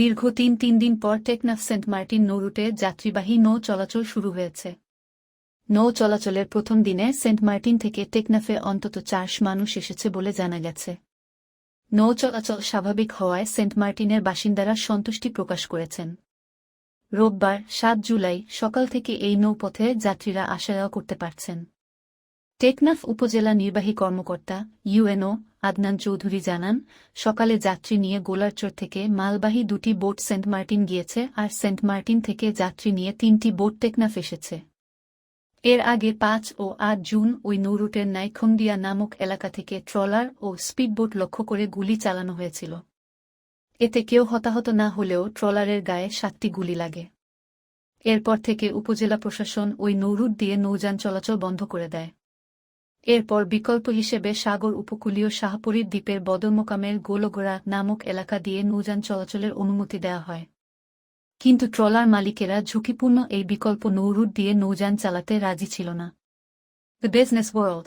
দীর্ঘ তিন তিন দিন পর টেকনাফ সেন্ট মার্টিন নৌরুটে যাত্রীবাহী নৌ চলাচল শুরু হয়েছে। নৌ চলাচলের প্রথম দিনে সেন্ট মার্টিন থেকে টেকনাফে অন্তত চারশ মানুষ এসেছে বলে জানা গেছে। নৌ চলাচল স্বাভাবিক হওয়ায় সেন্ট মার্টিনের বাসিন্দারা সন্তুষ্টি প্রকাশ করেছেন। রোববার সাত জুলাই সকাল থেকে এই নৌপথে যাত্রীরা আসা করতে পারছেন। টেকনাফ উপজেলা নির্বাহী কর্মকর্তা, ইউএনও আদনান চৌধুরী জানান, সকালে যাত্রী নিয়ে গোলারচর থেকে মালবাহী দুটি বোট সেন্ট মার্টিন গিয়েছে আর সেন্ট মার্টিন থেকে যাত্রী নিয়ে তিনটি বোট টেকনাফ এসেছে। এর আগে পাঁচ ও আট জুন ওই নৌরুটের নাইখন্ডিয়া নামক এলাকা থেকে ট্রলার ও স্পিডবোট লক্ষ্য করে গুলি চালানো হয়েছিল। এতে কেউ হতাহত না হলেও ট্রলারের গায়ে সাতটি গুলি লাগে। এরপর থেকে উপজেলা প্রশাসন ওই নৌরুট দিয়ে নৌযান চলাচল বন্ধ করে দেয়। এরপর বিকল্প হিসেবে সাগর উপকূলীয় শাহপুরীর দ্বীপের বদরমোকামের গোলগোড়া নামক এলাকা দিয়ে নৌযান চলাচলের অনুমতি দেওয়া হয়। কিন্তু ট্রলার মালিকেরা ঝুঁকিপূর্ণ এই বিকল্প নৌরুট দিয়ে নৌযান চালাতে রাজি ছিল না। The business world